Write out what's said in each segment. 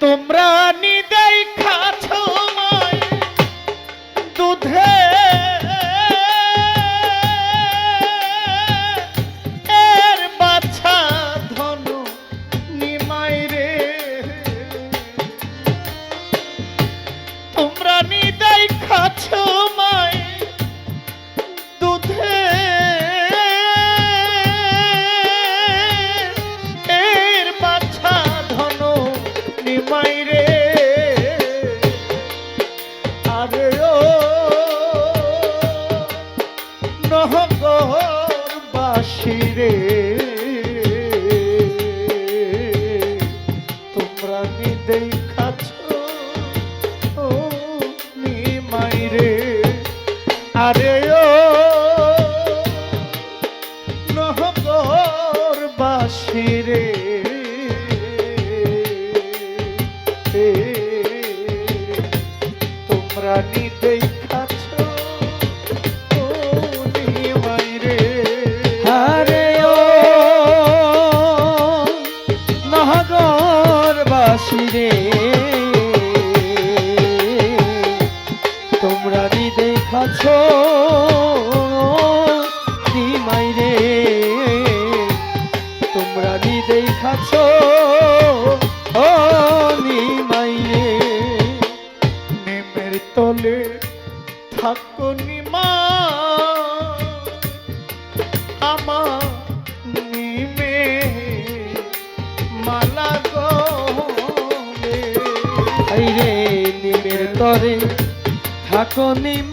তোমরা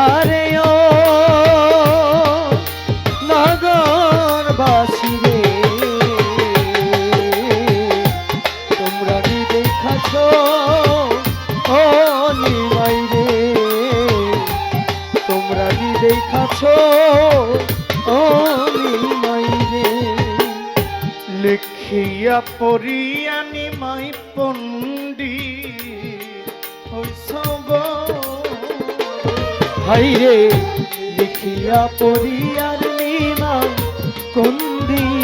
আহারে ও নগরবাসী রে। তোমরা নি দেখাছ ও নিমাই তোমরা নি দেখাছ ও নিমাই লিখিয়া পড়িয়া নিমাই পণ্ডি ভাইরে লিখিয়া পরিয়ার নিমা কোন দিন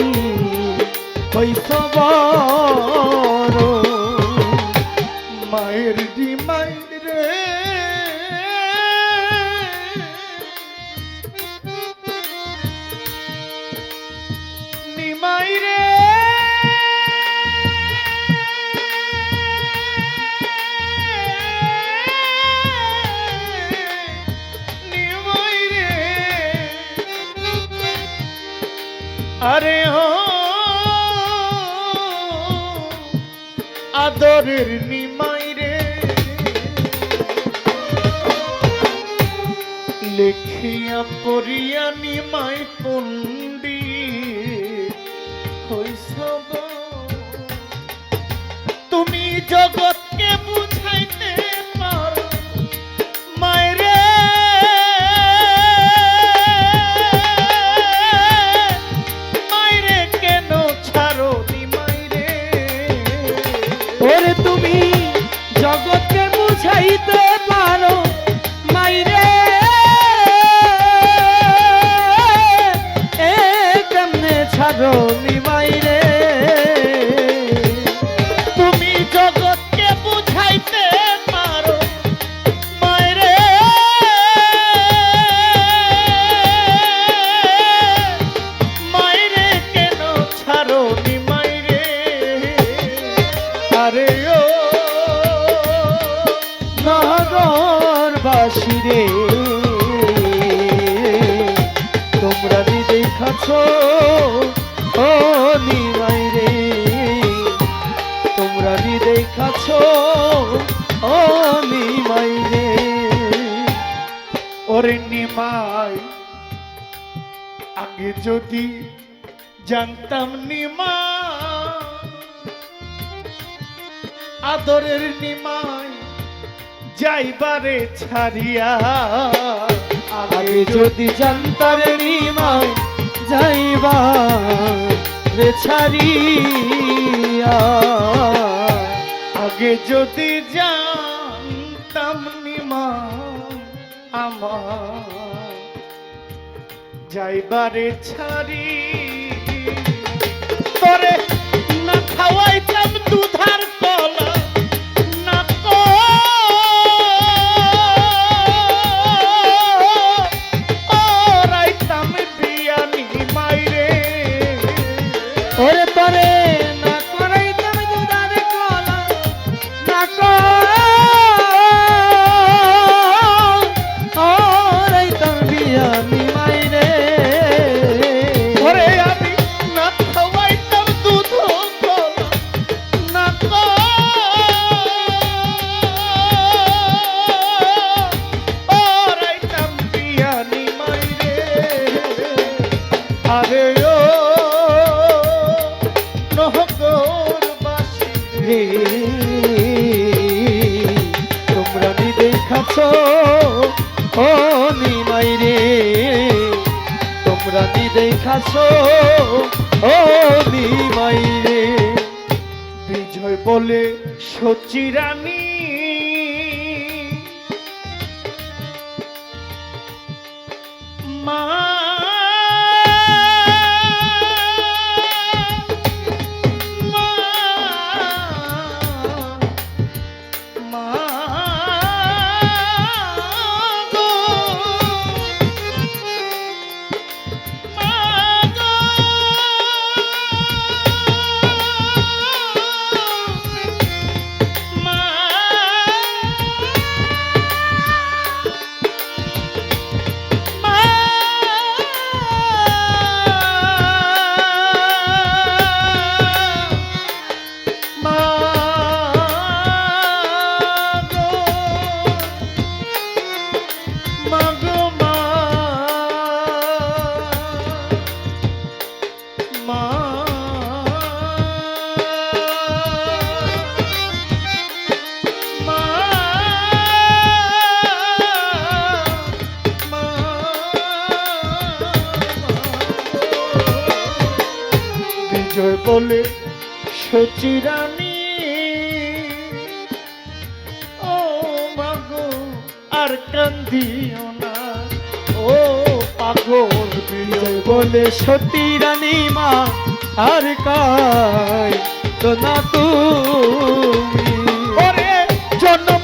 আরে হো আদরের নিমাই রে। লেখিয়া পড়িয়া নিমাই পন্ডি হইসব তুমি জগত ছাড়ো মাইরে তুমি জগৎকে বুঝাইতে পারো মায়রে মায়রে কেন ছাড়ো নি মায়রে আরে ও নগরবাসী রে। তোমরা যে দেখাছ নিমাই রে তোমরা যে দেখাছ ও নিমাই রে ওরে নিমাই আগে যদি জানতাম নিমা আদরের নিমাই যাইবারে ছাড়িয়া। আগে যদি জানতার নিমাই যাইবা। রে ছাড়িয়া। আগে যদি জানতাম নিমা আমার যাইবারে ছাড়ি। পরে না খাওয়াইতাম দুধার দেখাছ ও নিমাইরে বিজয় বলে সচিরানী সচিরানী ও মাগো, আর কান্দিও না। ও পাগল বিজয় বলে সতী রানী মা, আর কায় তো না তুমি। ওরে জনম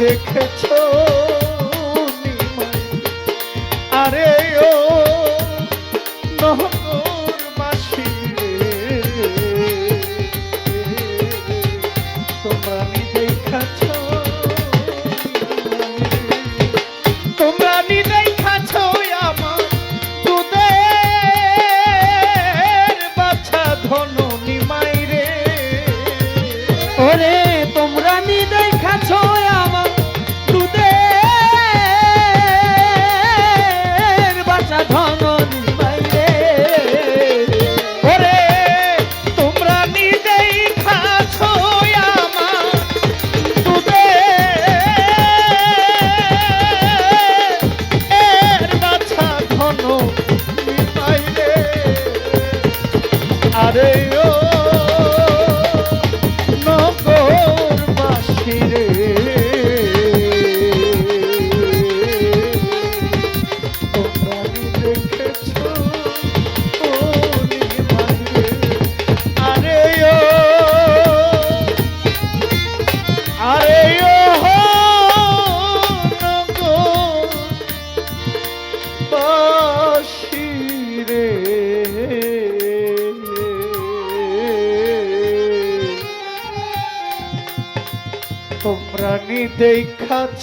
দেখেছ? তোমরা নি দেখাছ